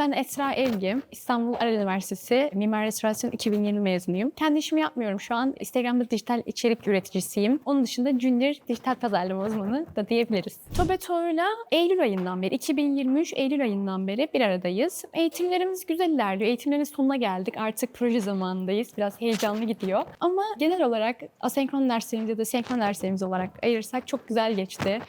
Ben Esra Evgim. İstanbul Aral Üniversitesi Mimar Restorasyon 2020 mezunuyum. Kendi işimi yapmıyorum şu an. Instagram'da dijital içerik üreticisiyim. Onun dışında Junior dijital pazarlama uzmanı da diyebiliriz. Tobeto'yla Eylül ayından beri, 2023 Eylül ayından beri bir aradayız. Eğitimlerimiz güzel ilerliyor. Eğitimlerin sonuna geldik. Artık proje zamanındayız. Biraz heyecanlı gidiyor. Ama genel olarak asenkron derslerimiz ya da senkron derslerimiz olarak ayırırsak çok güzel geçti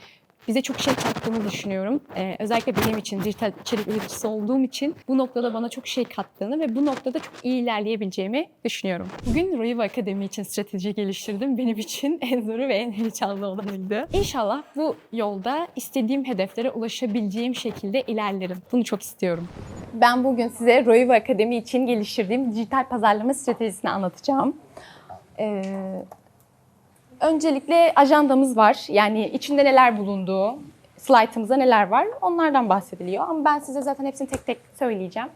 bize çok şey kattığını düşünüyorum. Ee, özellikle benim için dijital içerik üreticisi olduğum için bu noktada bana çok şey kattığını ve bu noktada çok iyi ilerleyebileceğimi düşünüyorum. Bugün Roiva Akademi için strateji geliştirdim. Benim için en zoru ve en heyecanlı olanıydı. İnşallah bu yolda istediğim hedeflere ulaşabileceğim şekilde ilerlerim. Bunu çok istiyorum. Ben bugün size Roiva Akademi için geliştirdiğim dijital pazarlama stratejisini anlatacağım. Ee, Öncelikle ajandamız var. Yani içinde neler bulunduğu, slaytımızda neler var onlardan bahsediliyor. Ama ben size zaten hepsini tek tek söyleyeceğim.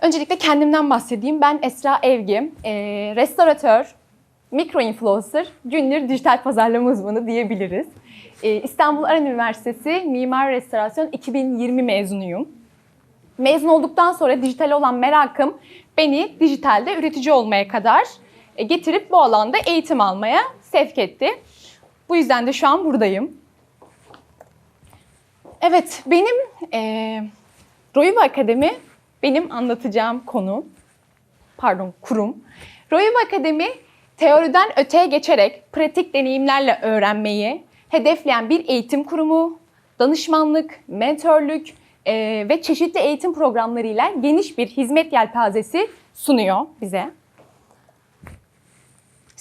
Öncelikle kendimden bahsedeyim. Ben Esra Evgi, e, restoratör, mikro influencer, junior dijital pazarlama uzmanı diyebiliriz. E, İstanbul Aran Üniversitesi Mimar Restorasyon 2020 mezunuyum. Mezun olduktan sonra dijital olan merakım beni dijitalde üretici olmaya kadar e, getirip bu alanda eğitim almaya sevk etti. Bu yüzden de şu an buradayım. Evet, benim e, Roiva Akademi benim anlatacağım konu, pardon kurum. Roiva Akademi teoriden öteye geçerek pratik deneyimlerle öğrenmeyi hedefleyen bir eğitim kurumu, danışmanlık, mentörlük e, ve çeşitli eğitim programlarıyla geniş bir hizmet yelpazesi sunuyor bize.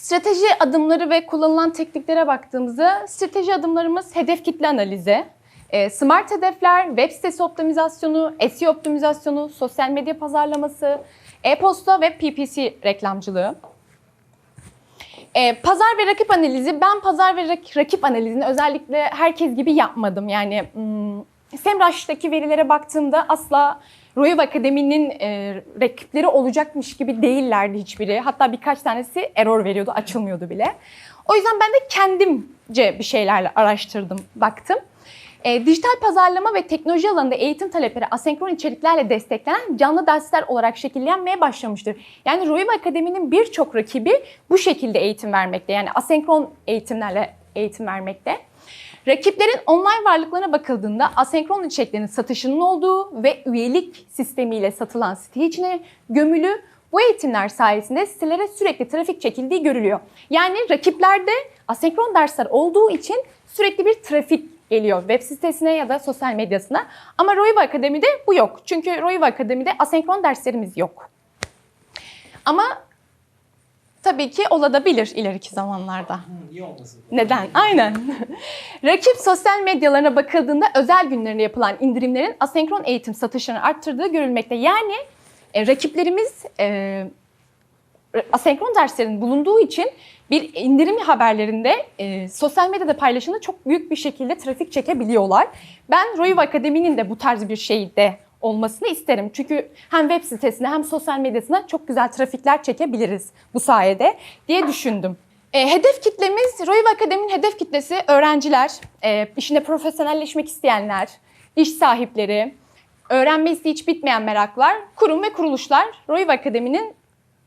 Strateji adımları ve kullanılan tekniklere baktığımızda strateji adımlarımız hedef kitle analizi, e, smart hedefler, web sitesi optimizasyonu, SEO optimizasyonu, sosyal medya pazarlaması, e-posta ve PPC reklamcılığı. E, pazar ve rakip analizi, ben pazar ve rak- rakip analizini özellikle herkes gibi yapmadım. Yani hmm, Semrush'taki verilere baktığımda asla Royev Akademi'nin e, rakipleri olacakmış gibi değillerdi hiçbiri. Hatta birkaç tanesi error veriyordu, açılmıyordu bile. O yüzden ben de kendimce bir şeylerle araştırdım, baktım. E, dijital pazarlama ve teknoloji alanında eğitim talepleri asenkron içeriklerle desteklenen canlı dersler olarak şekillenmeye başlamıştır. Yani Royev Akademi'nin birçok rakibi bu şekilde eğitim vermekte. Yani asenkron eğitimlerle eğitim vermekte. Rakiplerin online varlıklarına bakıldığında asenkron içeriklerin satışının olduğu ve üyelik sistemiyle satılan site içine gömülü bu eğitimler sayesinde sitelere sürekli trafik çekildiği görülüyor. Yani rakiplerde asenkron dersler olduğu için sürekli bir trafik geliyor web sitesine ya da sosyal medyasına. Ama Roiva Akademi'de bu yok. Çünkü Roiva Akademi'de asenkron derslerimiz yok. Ama tabii ki olabilir ileriki zamanlarda. İyi olmasın. Neden? Aynen. Rakip sosyal medyalarına bakıldığında özel günlerinde yapılan indirimlerin asenkron eğitim satışlarını arttırdığı görülmekte. Yani e, rakiplerimiz e, asenkron derslerin bulunduğu için bir indirim haberlerinde e, sosyal medyada paylaşımda çok büyük bir şekilde trafik çekebiliyorlar. Ben Roiv Akademi'nin de bu tarz bir şeyde olmasını isterim. Çünkü hem web sitesine hem sosyal medyasına çok güzel trafikler çekebiliriz bu sayede diye düşündüm. E, hedef kitlemiz, Roiv Akademi'nin hedef kitlesi öğrenciler, e, işinde profesyonelleşmek isteyenler, iş sahipleri, öğrenmesi hiç bitmeyen meraklar, kurum ve kuruluşlar Roiv Akademi'nin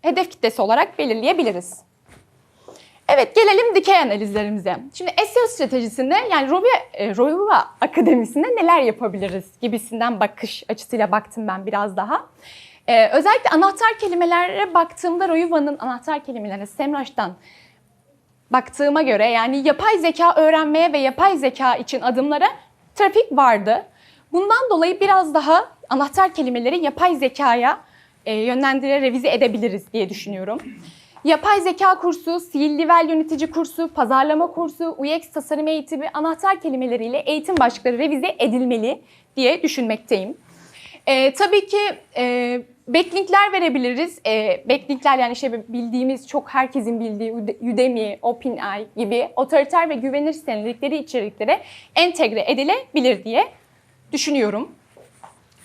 hedef kitlesi olarak belirleyebiliriz. Evet gelelim dikey analizlerimize. Şimdi SEO stratejisinde yani Rovi, e, Roviva Akademisi'nde neler yapabiliriz gibisinden bakış açısıyla baktım ben biraz daha. Ee, özellikle anahtar kelimelere baktığımda Roiva'nın anahtar kelimelerine Semrush'tan baktığıma göre yani yapay zeka öğrenmeye ve yapay zeka için adımlara trafik vardı. Bundan dolayı biraz daha anahtar kelimeleri yapay zekaya e, yönlendire, revize edebiliriz diye düşünüyorum. Yapay zeka kursu, Skill Level yönetici kursu, pazarlama kursu, UX tasarım eğitimi anahtar kelimeleriyle eğitim başlıkları revize edilmeli diye düşünmekteyim. Ee, tabii ki e, backlinkler verebiliriz. E, backlinkler yani şey bildiğimiz çok herkesin bildiği Udemy, OpenAI gibi otoriter ve güvenilir sitelikleri içeriklere entegre edilebilir diye düşünüyorum.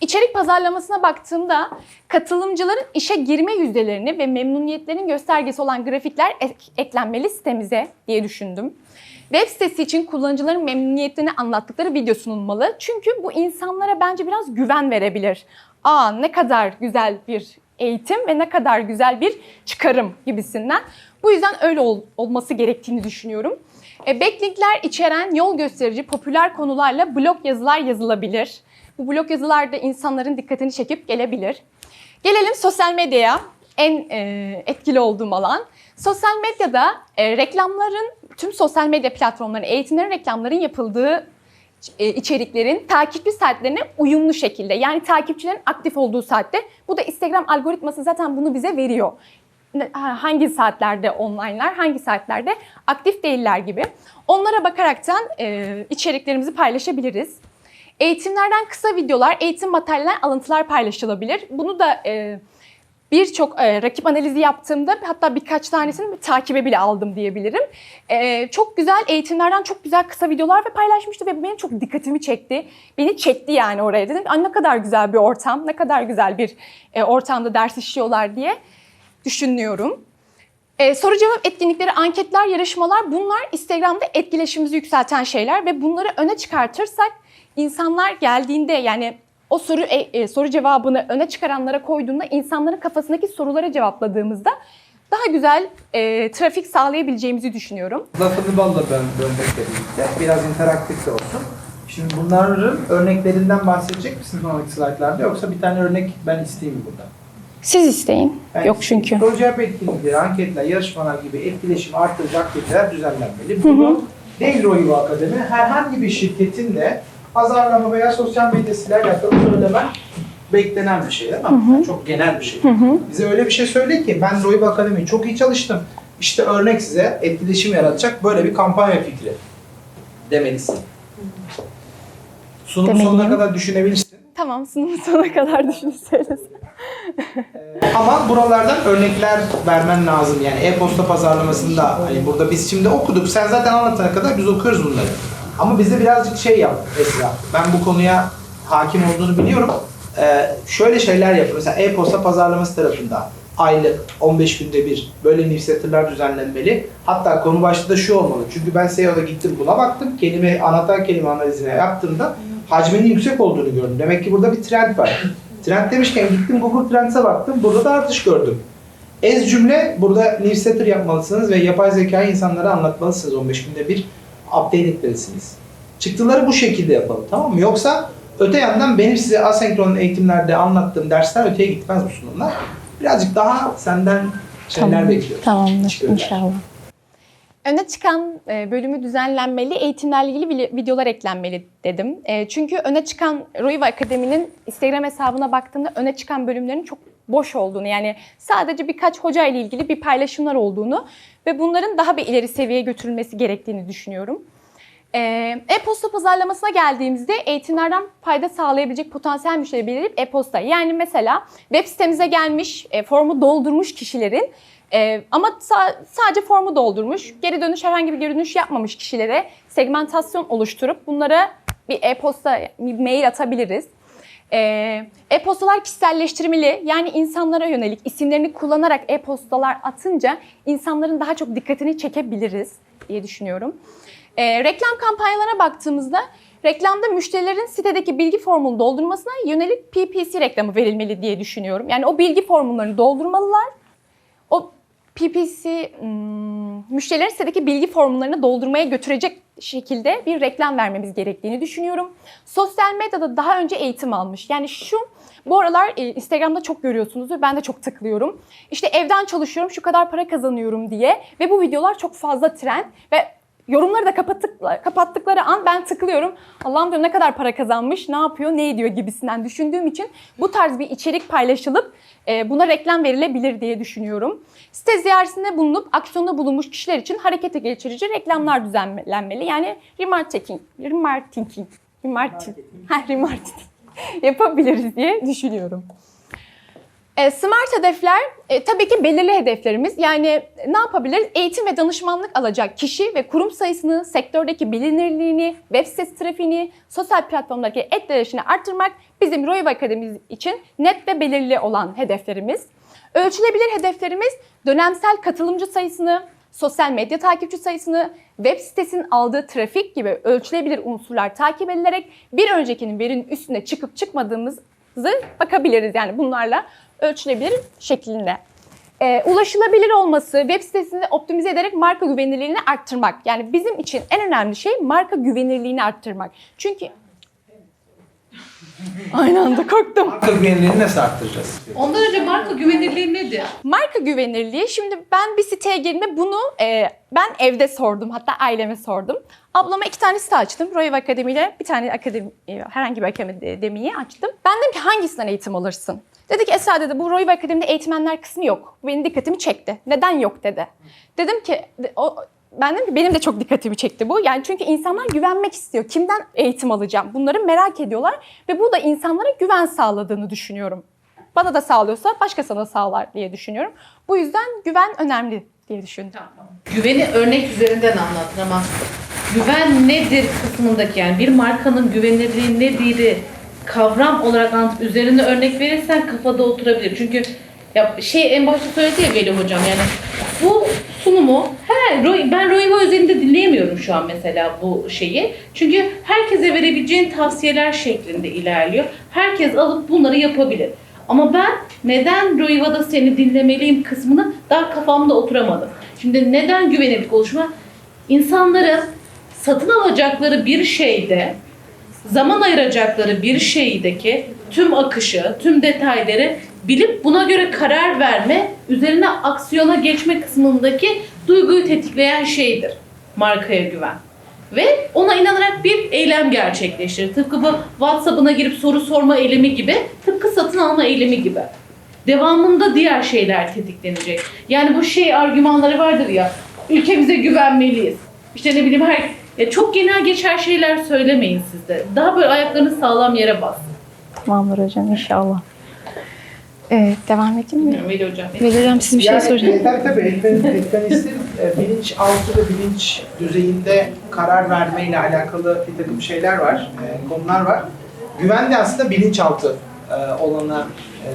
İçerik pazarlamasına baktığımda katılımcıların işe girme yüzdelerini ve memnuniyetlerinin göstergesi olan grafikler ek- eklenmeli sitemize diye düşündüm. Web sitesi için kullanıcıların memnuniyetlerini anlattıkları video sunulmalı. Çünkü bu insanlara bence biraz güven verebilir. aa ne kadar güzel bir eğitim ve ne kadar güzel bir çıkarım gibisinden. Bu yüzden öyle ol- olması gerektiğini düşünüyorum. E, backlinkler içeren yol gösterici popüler konularla blog yazılar yazılabilir. Bu blog yazılar da insanların dikkatini çekip gelebilir. Gelelim sosyal medyaya. En e, etkili olduğum alan. Sosyal medyada e, reklamların, tüm sosyal medya platformlarının, eğitimlerin, reklamların yapıldığı e, içeriklerin takipçi saatlerine uyumlu şekilde yani takipçilerin aktif olduğu saatte bu da Instagram algoritması zaten bunu bize veriyor. Hangi saatlerde online'lar, hangi saatlerde aktif değiller gibi. Onlara bakaraktan e, içeriklerimizi paylaşabiliriz. Eğitimlerden kısa videolar, eğitim materyaller, alıntılar paylaşılabilir. Bunu da e, birçok e, rakip analizi yaptığımda hatta birkaç tanesini takibe bile aldım diyebilirim. E, çok güzel eğitimlerden çok güzel kısa videolar ve paylaşmıştı ve benim çok dikkatimi çekti. Beni çekti yani oraya dedim. Ay ne kadar güzel bir ortam, ne kadar güzel bir e, ortamda ders işliyorlar diye düşünüyorum. E, soru cevap etkinlikleri, anketler, yarışmalar bunlar Instagram'da etkileşimimizi yükselten şeyler ve bunları öne çıkartırsak insanlar geldiğinde yani o soru e, e, soru cevabını öne çıkaranlara koyduğunda insanların kafasındaki soruları cevapladığımızda daha güzel e, trafik sağlayabileceğimizi düşünüyorum. Lafını balla böl bölmekle birlikte biraz interaktif de olsun. Şimdi bunların örneklerinden bahsedecek misin sonraki slaytlarda yoksa bir tane örnek ben isteyeyim mi burada? Siz isteyin. Ben Yok çünkü. Soru cevap etkinlikleri, anketler, yarışmalar gibi etkileşimi artıracak aktiviteler düzenlenmeli. Bunu değil Royva Akademi herhangi bir şirketin de pazarlama veya sosyal medyasıyla alakalı söylemen beklenen bir şey değil mi? Çok genel bir şey. Bize öyle bir şey söyle ki ben Royva Akademi'yi çok iyi çalıştım. İşte örnek size etkileşim yaratacak böyle bir kampanya fikri demelisin. Sunum Demeliyim. sonuna kadar düşünebilirsin. Tamam sunumun sonuna kadar düşünseniz. Ama buralardan örnekler vermen lazım. Yani e-posta pazarlamasında hani burada biz şimdi okuduk. Sen zaten anlatana kadar biz okuyoruz bunları. Ama bize birazcık şey yap Esra. Ben bu konuya hakim olduğunu biliyorum. Ee, şöyle şeyler yapın. Mesela e-posta pazarlaması tarafında aylık 15 günde bir böyle newsletterlar düzenlenmeli. Hatta konu başlığı da şu olmalı. Çünkü ben SEO'da gittim buna baktım. Kelime, anahtar kelime analizine yaptığımda hacminin yüksek olduğunu gördüm. Demek ki burada bir trend var. Trend demişken gittim Google Trends'e baktım. Burada da artış gördüm. Ez cümle burada newsletter yapmalısınız ve yapay zekayı insanlara anlatmalısınız 15 günde bir update etmelisiniz. Çıktıları bu şekilde yapalım tamam mı? Yoksa öte yandan benim size asenkron eğitimlerde anlattığım dersler öteye gitmez bu sunumlar. Birazcık daha senden şeyler bekliyoruz. Tamamdır Çıkıyorlar. inşallah. Öne çıkan e, bölümü düzenlenmeli, eğitimlerle ilgili vide- videolar eklenmeli dedim. E, Çünkü öne çıkan Roiva Akademi'nin Instagram hesabına baktığımda öne çıkan bölümlerin çok boş olduğunu yani sadece birkaç hoca ile ilgili bir paylaşımlar olduğunu ve bunların daha bir ileri seviyeye götürülmesi gerektiğini düşünüyorum. E, E-posta pazarlamasına geldiğimizde eğitimlerden fayda sağlayabilecek potansiyel müşteri belirleyip e-posta. Yani mesela web sitemize gelmiş, e, formu doldurmuş kişilerin e, ama sa- sadece formu doldurmuş, geri dönüş herhangi bir geri dönüş yapmamış kişilere segmentasyon oluşturup bunlara bir e-posta, bir mail atabiliriz. E, E-postalar kişiselleştirmeli yani insanlara yönelik isimlerini kullanarak e-postalar atınca insanların daha çok dikkatini çekebiliriz diye düşünüyorum. E, reklam kampanyalarına baktığımızda reklamda müşterilerin sitedeki bilgi formunu doldurmasına yönelik PPC reklamı verilmeli diye düşünüyorum. Yani o bilgi formüllerini doldurmalılar. O PPC hmm, müşterilerin sitedeki bilgi formlarını doldurmaya götürecek şekilde bir reklam vermemiz gerektiğini düşünüyorum. Sosyal medyada daha önce eğitim almış. Yani şu bu aralar e, Instagram'da çok görüyorsunuzdur. Ben de çok tıklıyorum. İşte evden çalışıyorum, şu kadar para kazanıyorum diye ve bu videolar çok fazla trend ve yorumları da kapattık, kapattıkları an ben tıklıyorum. Allah'ım diyorum ne kadar para kazanmış, ne yapıyor, ne ediyor gibisinden düşündüğüm için bu tarz bir içerik paylaşılıp e, buna reklam verilebilir diye düşünüyorum. Site ziyaretinde bulunup aksiyonda bulunmuş kişiler için harekete geçirici reklamlar düzenlenmeli. Yani remarketing, remarketing, remarketing, ha, remarketing yapabiliriz diye düşünüyorum. E, smart hedefler e, tabii ki belirli hedeflerimiz. Yani ne yapabiliriz? Eğitim ve danışmanlık alacak kişi ve kurum sayısını, sektördeki bilinirliğini, web sitesi trafiğini, sosyal platformdaki etkileşini arttırmak bizim Royva Akademimiz için net ve belirli olan hedeflerimiz. Ölçülebilir hedeflerimiz dönemsel katılımcı sayısını, sosyal medya takipçi sayısını, web sitesinin aldığı trafik gibi ölçülebilir unsurlar takip edilerek bir öncekinin verinin üstüne çıkıp çıkmadığımız bakabiliriz. Yani bunlarla ölçülebilir şeklinde. Ee, ulaşılabilir olması, web sitesini optimize ederek marka güvenilirliğini arttırmak. Yani bizim için en önemli şey marka güvenilirliğini arttırmak. Çünkü Aynı anda korktum. Marka güvenilirliğini nasıl arttıracağız? Ondan önce marka güvenirliği nedir? Marka güvenirliği. Şimdi ben bir siteye girdiğimde bunu e, ben evde sordum. Hatta aileme sordum. Ablama iki tane site açtım. Royal Akademi ile bir tane akademi, e, herhangi bir akademiyi açtım. Ben dedim ki hangisinden eğitim alırsın? Dedi ki Esra dedi bu Royal Akademi'de eğitmenler kısmı yok. Bu Benim dikkatimi çekti. Neden yok dedi. Dedim ki o, ben dedim ki benim de çok dikkatimi çekti bu. Yani çünkü insanlar güvenmek istiyor. Kimden eğitim alacağım? Bunları merak ediyorlar ve bu da insanlara güven sağladığını düşünüyorum. Bana da sağlıyorsa başkasına da sağlar diye düşünüyorum. Bu yüzden güven önemli diye düşündüm. Güveni örnek üzerinden anlatın ama güven nedir kısmındaki yani bir markanın güvenirliği nedir kavram olarak anlatıp üzerine örnek verirsen kafada oturabilir. Çünkü ya şey en başta söyledi ya Veli hocam yani bu sunumu he, Roy- ben Royva özelinde dinleyemiyorum şu an mesela bu şeyi. Çünkü herkese verebileceğin tavsiyeler şeklinde ilerliyor. Herkes alıp bunları yapabilir. Ama ben neden Roiva'da seni dinlemeliyim kısmını daha kafamda oturamadım. Şimdi neden güvenirlik oluşma? İnsanların satın alacakları bir şeyde zaman ayıracakları bir şeydeki tüm akışı, tüm detayları bilip buna göre karar verme, üzerine aksiyona geçme kısmındaki duyguyu tetikleyen şeydir markaya güven. Ve ona inanarak bir eylem gerçekleştirir. Tıpkı bu WhatsApp'ına girip soru sorma eylemi gibi, tıpkı satın alma eylemi gibi. Devamında diğer şeyler tetiklenecek. Yani bu şey argümanları vardır ya, ülkemize güvenmeliyiz. İşte ne bileyim her ya çok genel geçer şeyler söylemeyin siz de. Daha böyle ayaklarını sağlam yere basın. Tamamdır hocam inşallah. Evet devam edeyim mi? Bilmiyorum Veli hocam. Vereceğim size bir şey soracağım. e, Tabii tabii. Etmen, etmenistin e, bilinç altı ve bilinç düzeyinde karar vermeyle alakalı bir takım şeyler var, e, konular var. Güven de aslında bilinçaltı e, olana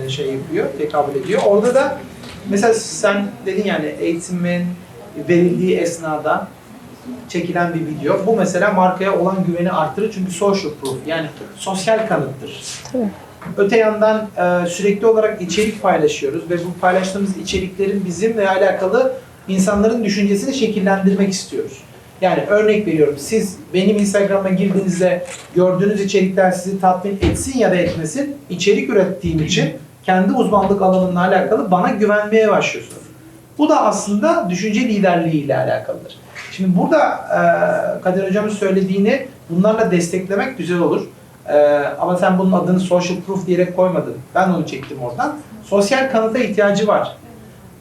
e, şey yapıyor, tekabül ediyor. Orada da mesela sen dedin yani eğitimin verildiği esnada çekilen bir video. Bu mesela markaya olan güveni arttırır çünkü social proof yani sosyal kanıttır. Tabii. Öte yandan e, sürekli olarak içerik paylaşıyoruz ve bu paylaştığımız içeriklerin bizimle alakalı insanların düşüncesini şekillendirmek istiyoruz. Yani örnek veriyorum siz benim Instagram'a girdiğinizde gördüğünüz içerikler sizi tatmin etsin ya da etmesin içerik ürettiğim için kendi uzmanlık alanımla alakalı bana güvenmeye başlıyorsunuz. Bu da aslında düşünce liderliği ile alakalıdır. Şimdi burada e, Kadir Hocam'ın söylediğini bunlarla desteklemek güzel olur. E, ama sen bunun adını social proof diyerek koymadın. Ben onu çektim oradan. Sosyal kanıta ihtiyacı var.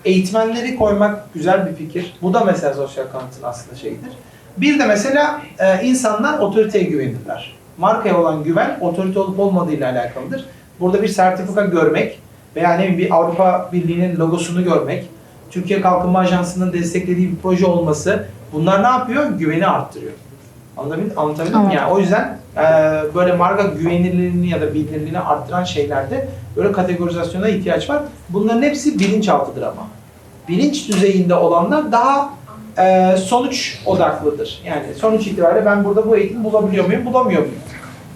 Eğitmenleri koymak güzel bir fikir. Bu da mesela sosyal kanıtın aslında şeyidir. Bir de mesela e, insanlar otoriteye güvenirler. Markaya olan güven otorite olup olmadığıyla alakalıdır. Burada bir sertifika görmek veya ne bir Avrupa Birliği'nin logosunu görmek, Türkiye Kalkınma Ajansı'nın desteklediği bir proje olması bunlar ne yapıyor? Güveni arttırıyor. Anlatabildim, anlatabildim mi? Anladım. Yani o yüzden e, böyle marka güvenilirliğini ya da bilinirliğini arttıran şeylerde böyle kategorizasyona ihtiyaç var. Bunların hepsi bilinçaltıdır ama. Bilinç düzeyinde olanlar daha e, sonuç odaklıdır. Yani sonuç itibariyle ben burada bu eğitimi bulabiliyor muyum, bulamıyor muyum?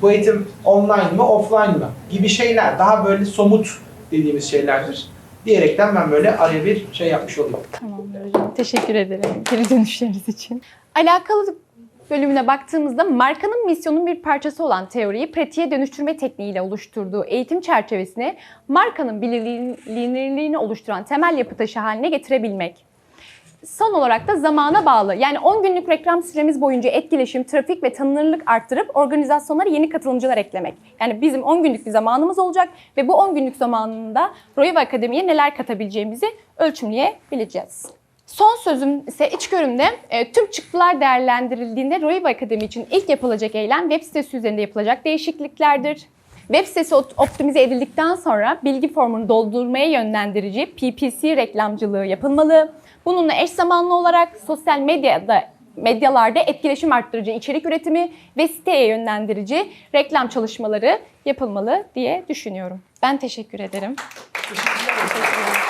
Bu eğitim online mı, offline mı? Gibi şeyler daha böyle somut dediğimiz şeylerdir. Diyerekten ben böyle araya bir şey yapmış olayım. Tamamdır hocam. Teşekkür ederim geri dönüşleriniz için. Alakalı bölümüne baktığımızda markanın misyonun bir parçası olan teoriyi pratiğe dönüştürme tekniğiyle oluşturduğu eğitim çerçevesini markanın bilinirliğini oluşturan temel yapı taşı haline getirebilmek. Son olarak da zamana bağlı. Yani 10 günlük reklam süremiz boyunca etkileşim, trafik ve tanınırlık arttırıp organizasyonlara yeni katılımcılar eklemek. Yani bizim 10 günlük bir zamanımız olacak ve bu 10 günlük zamanında Royal Akademi'ye neler katabileceğimizi ölçümleyebileceğiz. Son sözüm ise içgörümde e, tüm çıktılar değerlendirildiğinde Royal Akademi için ilk yapılacak eylem web sitesi üzerinde yapılacak değişikliklerdir. Web sitesi optimize edildikten sonra bilgi formunu doldurmaya yönlendirici PPC reklamcılığı yapılmalı. Bununla eş zamanlı olarak sosyal medyada medyalarda etkileşim arttırıcı içerik üretimi ve siteye yönlendirici reklam çalışmaları yapılmalı diye düşünüyorum. Ben teşekkür ederim. Teşekkürler.